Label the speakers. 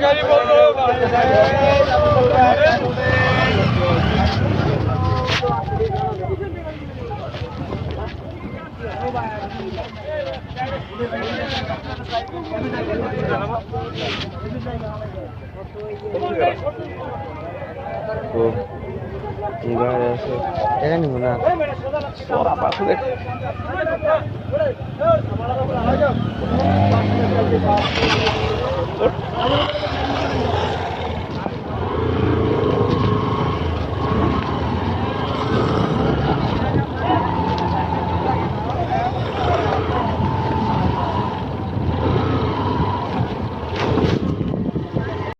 Speaker 1: গাড়ি Jangan digunakan. Suara apa tuh deh?